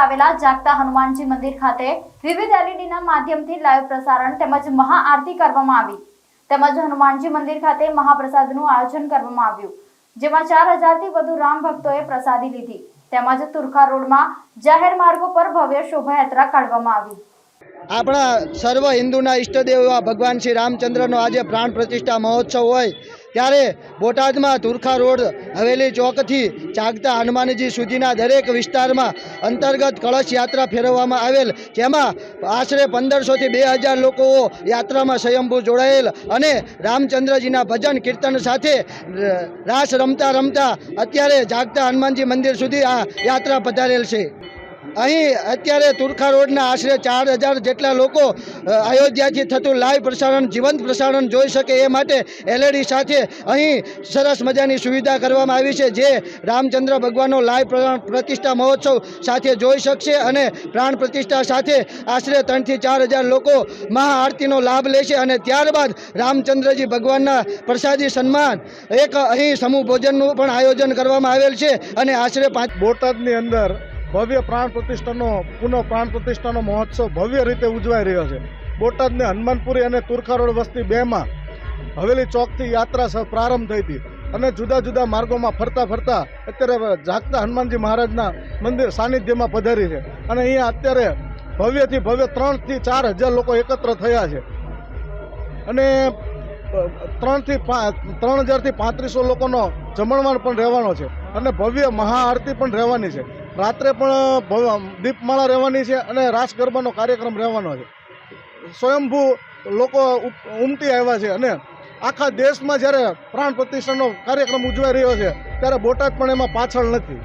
આવેલા જાગતા હનુમાનજી મંદિર ખાતે વિવિધ એલઈડીના માધ્યમથી લાઈવ પ્રસારણ તેમજ મહાઆરતી કરવામાં આવી. તેમજ હનુમાનજી મંદિર ખાતે મહાપ્રસાદનું આયોજન કરવામાં આવ્યું, જેમાં ચાર હજારથી વધુ રામ ભક્તોએ પ્રસાદી લીધી. તેમજ તુરખા રોડમાં જાહેર માર્ગો પર ભવ્ય શોભાયાત્રા કાઢવામાં આવી. આપણા સર્વ હિન્દુના ઈષ્ટદેવ એવા ભગવાન શ્રી રામચંદ્રનો આજે પ્રાણ પ્રતિષ્ઠા મહોત્સવ હોય, ત્યારે બોટાદમાં તુરખા રોડ હવેલી ચોકથી જાગતા હનુમાનજી સુધીના દરેક વિસ્તારમાં અંતર્ગત કળશ યાત્રા ફેરવવામાં આવેલ, જેમાં આશરે પંદરસોથી બે હજાર લોકો યાત્રામાં સ્વયંભૂ જોડાયેલ અને રામચંદ્રજીના ભજન કીર્તન સાથે રાસ રમતા રમતા અત્યારે જાગતા હનુમાનજી મંદિર સુધી આ યાત્રા પધારેલ છે. અહીં અત્યારે તુરખા રોડના આશરે ચાર હજાર જેટલા લોકો અયોધ્યાથી થતું લાઈવ પ્રસારણ, જીવંત પ્રસારણ જોઈ શકે એ માટે એલઈડી સાથે અહીં સરસ મજાની સુવિધા કરવામાં આવી છે, જે રામચંદ્ર ભગવાનનો લાઈવ પ્ર- પ્રતિષ્ઠા મહોત્સવ સાથે જોઈ શકશે અને પ્રાણ પ્રતિષ્ઠા સાથે આશરે ત્રણથી ચાર હજાર લોકો મહાઆરતીનો લાભ લેશે અને ત્યારબાદ રામચંદ્રજી ભગવાનના પ્રસાદી સન્માન, એક અહીં સમૂહ ભોજનનું પણ આયોજન કરવામાં આવેલ છે અને આશરે પાંચ બોટાદની અંદર ભવ્ય પ્રાણ પ્રતિષ્ઠાનો, પુનઃ પ્રાણ પ્રતિષ્ઠાનો મહોત્સવ ભવ્ય રીતે ઉજવાઈ રહ્યો છે. બોટાદને હનુમાનપુરી અને તુરખારોડ વસ્તી બેમાં હવેલી ચોકથી યાત્રા પ્રારંભ થઈ હતી. અને જુદા જુદા માર્ગોમાં ફરતા ફરતા અત્યારે જાગતા હનુમાનજી મહારાજના મંદિર સાનિધ્યમાં પધારી છે. અને અહીંયા અત્યારે ભવ્યથી ભવ્ય ત્રણથી ચાર હજાર લોકો એકત્ર થયા છે. અને ત્રણથી ત્રણ હજારથી પાંત્રીસો લોકોનો જમણવાર પણ રહેવાનો છે. અને ભવ્ય મહાઆરતી પણ રહેવાની છે. રાત્રે પણ દીપમાળા રહેવાની છે અને રાસ ગરબાનો કાર્યક્રમ રહેવાનો છે. સ્વયંભૂ લોકો ઉમટી આવ્યા છે અને આખા દેશમાં જ્યારે પ્રાણ પ્રતિષ્ઠાનો કાર્યક્રમ ઉજવાઈ રહ્યો છે, ત્યારે બોટાદ પણ એમાં પાછળ નથી.